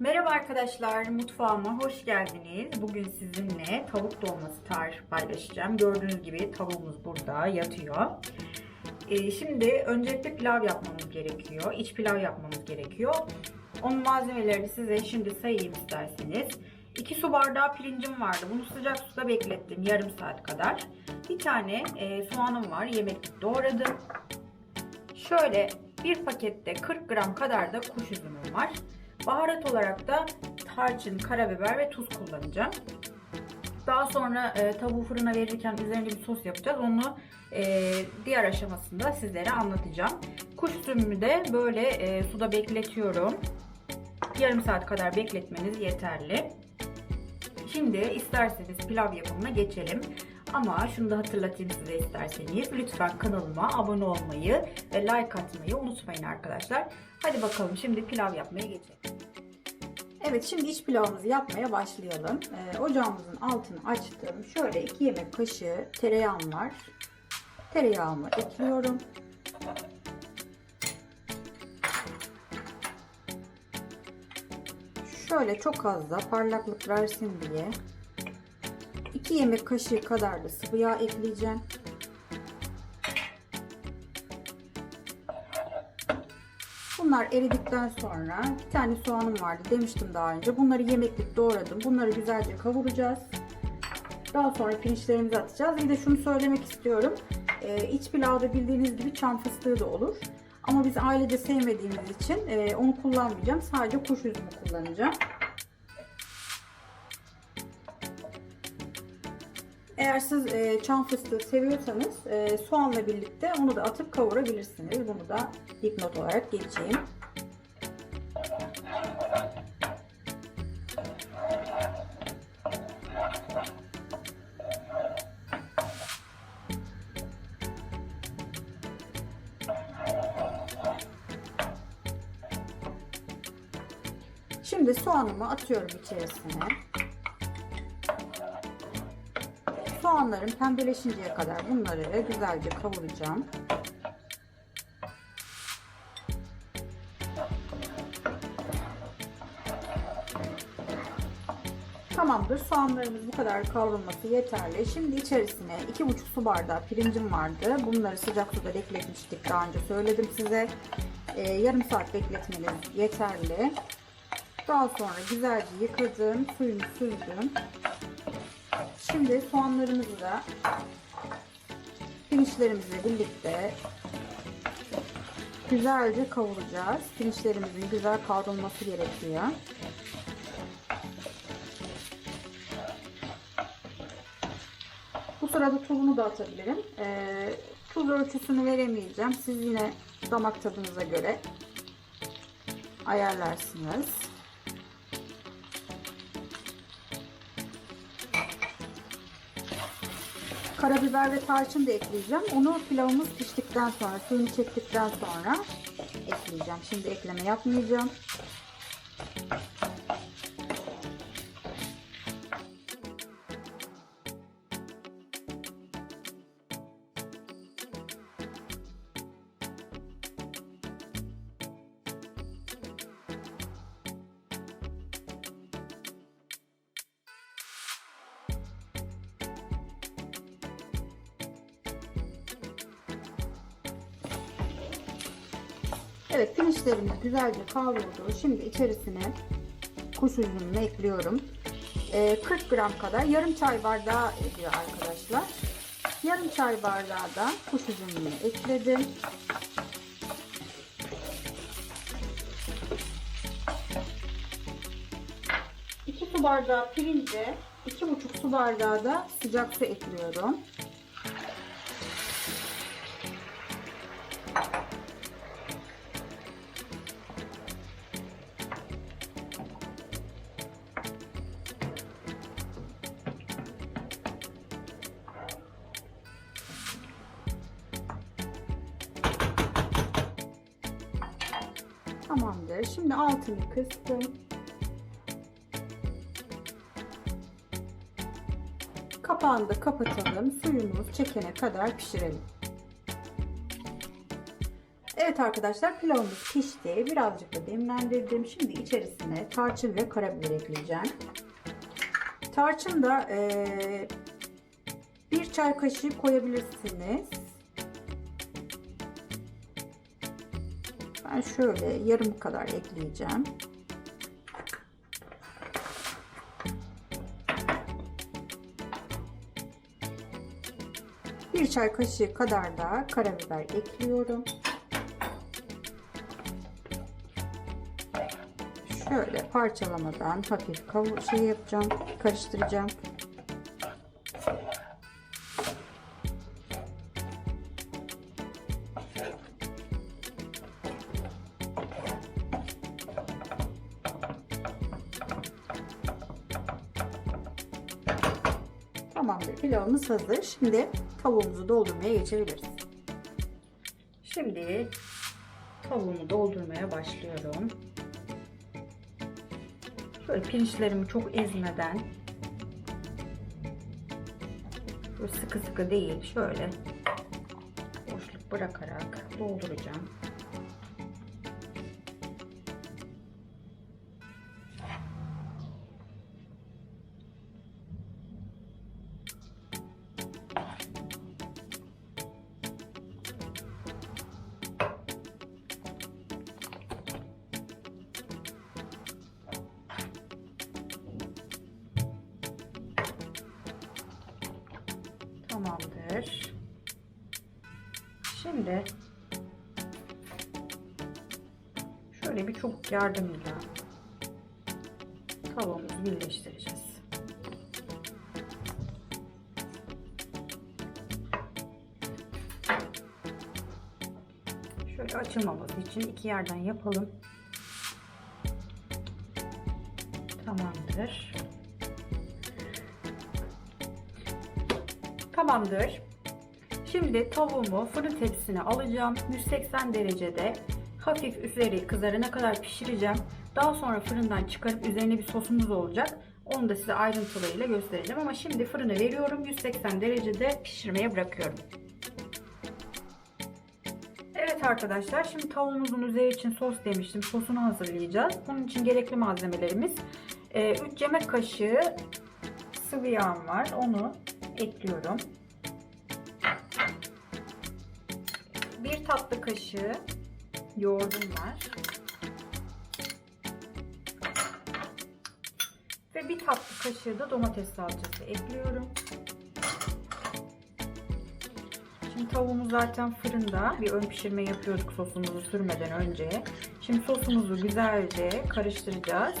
Merhaba arkadaşlar, mutfağıma hoş geldiniz. Bugün sizinle tavuk dolması tarifi paylaşacağım. Gördüğünüz gibi tavuğumuz burada yatıyor. Ee, şimdi öncelikle pilav yapmamız gerekiyor. İç pilav yapmamız gerekiyor. Onun malzemelerini size şimdi sayayım isterseniz. 2 su bardağı pirincim vardı. Bunu sıcak suda beklettim yarım saat kadar. Bir tane e, soğanım var. Yemeklik doğradım. Şöyle bir pakette 40 gram kadar da kuş üzümüm var. Baharat olarak da tarçın, karabiber ve tuz kullanacağım. Daha sonra e, tavuğu fırına verirken üzerine bir sos yapacağız. Onu e, diğer aşamasında sizlere anlatacağım. Kuş üzümümü de böyle e, suda bekletiyorum. Yarım saat kadar bekletmeniz yeterli. Şimdi isterseniz pilav yapımına geçelim. Ama şunu da hatırlatayım size isterseniz. Lütfen kanalıma abone olmayı ve like atmayı unutmayın arkadaşlar. Hadi bakalım şimdi pilav yapmaya geçelim. Evet şimdi iç pilavımızı yapmaya başlayalım. Ee, ocağımızın altını açtım. Şöyle 2 yemek kaşığı tereyağım var. Tereyağımı ekliyorum. Şöyle çok az da parlaklık versin diye 2 yemek kaşığı kadar da sıvı yağ ekleyeceğim. Bunlar eridikten sonra bir tane soğanım vardı demiştim daha önce. Bunları yemeklik doğradım. Bunları güzelce kavuracağız. Daha sonra pirinçlerimizi atacağız. Bir de şunu söylemek istiyorum. Ee, iç pilavda bildiğiniz gibi çam fıstığı da olur. Ama biz ailece sevmediğimiz için e, onu kullanmayacağım. Sadece kuş üzümü kullanacağım. Eğer siz e, çam fıstığı seviyorsanız e, soğanla birlikte onu da atıp kavurabilirsiniz. Bunu da dipnot olarak geçeyim. Şimdi soğanımı atıyorum içerisine. Soğanlarım pembeleşinceye kadar bunları güzelce kavuracağım. Tamamdır. Soğanlarımız bu kadar kavrulması yeterli. Şimdi içerisine 2,5 su bardağı pirincim vardı. Bunları sıcak suda bekletmiştik. Daha önce söyledim size. Ee, yarım saat bekletmeniz yeterli. Daha sonra güzelce yıkadım. Suyunu süzdüm. Şimdi soğanlarımızı da pirinçlerimizle birlikte güzelce kavuracağız. Pirinçlerimizin güzel kavrulması gerekiyor. Bu sırada tuzunu da atabilirim. Ee, tuz ölçüsünü veremeyeceğim. Siz yine damak tadınıza göre ayarlarsınız. Karabiber ve tarçın da ekleyeceğim. Onu pilavımız piştikten sonra, suyunu çektikten sonra ekleyeceğim. Şimdi ekleme yapmayacağım. Evet pirinçlerimiz güzelce kavruldu. Şimdi içerisine kuş üzümünü ekliyorum. Ee, 40 gram kadar yarım çay bardağı ediyor arkadaşlar. Yarım çay bardağı da kuş üzümünü ekledim. Su bardağı pirince, iki buçuk su bardağı da sıcak su ekliyorum. Tamamdır. Şimdi altını kıstım. Kapağını da kapatalım. Suyumuz çekene kadar pişirelim. Evet arkadaşlar pilavımız pişti. Birazcık da demlendirdim. Şimdi içerisine tarçın ve karabiber ekleyeceğim. Tarçın da eee, bir çay kaşığı koyabilirsiniz. Ben şöyle yarım kadar ekleyeceğim. Bir çay kaşığı kadar da karabiber ekliyorum. Şöyle parçalamadan hafif kavu şey yapacağım, karıştıracağım. Pilavımız hazır. Şimdi tavuğumuzu doldurmaya geçebiliriz. Şimdi tavuğumu doldurmaya başlıyorum. Şöyle pirinçlerimi çok ezmeden sıkı sıkı değil şöyle boşluk bırakarak dolduracağım. Tamamdır. Şimdi şöyle bir çubuk yardımıyla tavuğumuzu birleştireceğiz. Şöyle açılmaması için iki yerden yapalım. Tamamdır. Tamamdır. Şimdi tavuğumu fırın tepsisine alacağım. 180 derecede hafif üzeri kızarana kadar pişireceğim. Daha sonra fırından çıkarıp üzerine bir sosumuz olacak. Onu da size ayrıntılarıyla göstereceğim. Ama şimdi fırına veriyorum. 180 derecede pişirmeye bırakıyorum. Evet arkadaşlar şimdi tavuğumuzun üzeri için sos demiştim. Sosunu hazırlayacağız. Bunun için gerekli malzemelerimiz 3 yemek kaşığı sıvı yağım var. Onu ekliyorum. Bir tatlı kaşığı yoğurdum var. Ve bir tatlı kaşığı da domates salçası ekliyorum. Şimdi tavuğumuz zaten fırında. Bir ön pişirme yapıyorduk sosumuzu sürmeden önce. Şimdi sosumuzu güzelce karıştıracağız.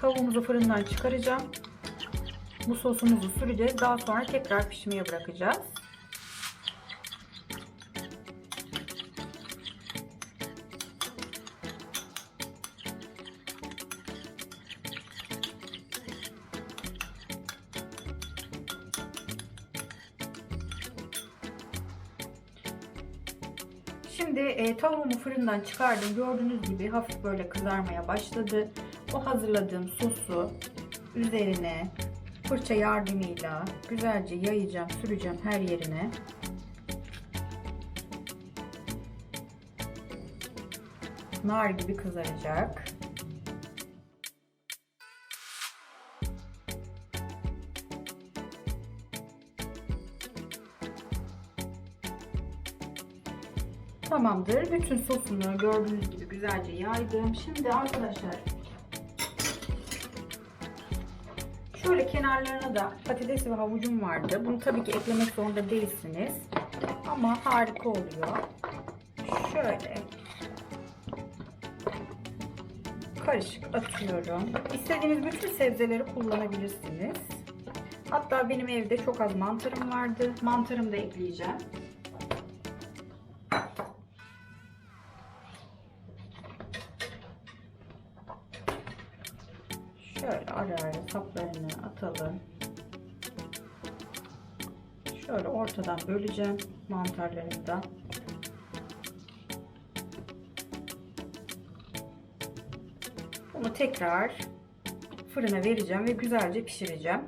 Tavuğumuzu fırından çıkaracağım. Bu sosumuzu süreceğiz. Daha sonra tekrar pişmeye bırakacağız. Şimdi e, tavuğumu fırından çıkardım. Gördüğünüz gibi hafif böyle kızarmaya başladı. O hazırladığım sosu üzerine fırça yardımıyla güzelce yayacağım, süreceğim her yerine. Nar gibi kızaracak. Tamamdır. Bütün sosunu gördüğünüz gibi güzelce yaydım. Şimdi arkadaşlar Şöyle kenarlarına da patates ve havucum vardı. Bunu tabii ki eklemek zorunda değilsiniz. Ama harika oluyor. Şöyle karışık atıyorum. İstediğiniz bütün sebzeleri kullanabilirsiniz. Hatta benim evde çok az mantarım vardı. Mantarımı da ekleyeceğim. Şöyle ara ara saplarını atalım. Şöyle ortadan böleceğim mantarlarını da. Bunu tekrar fırına vereceğim ve güzelce pişireceğim.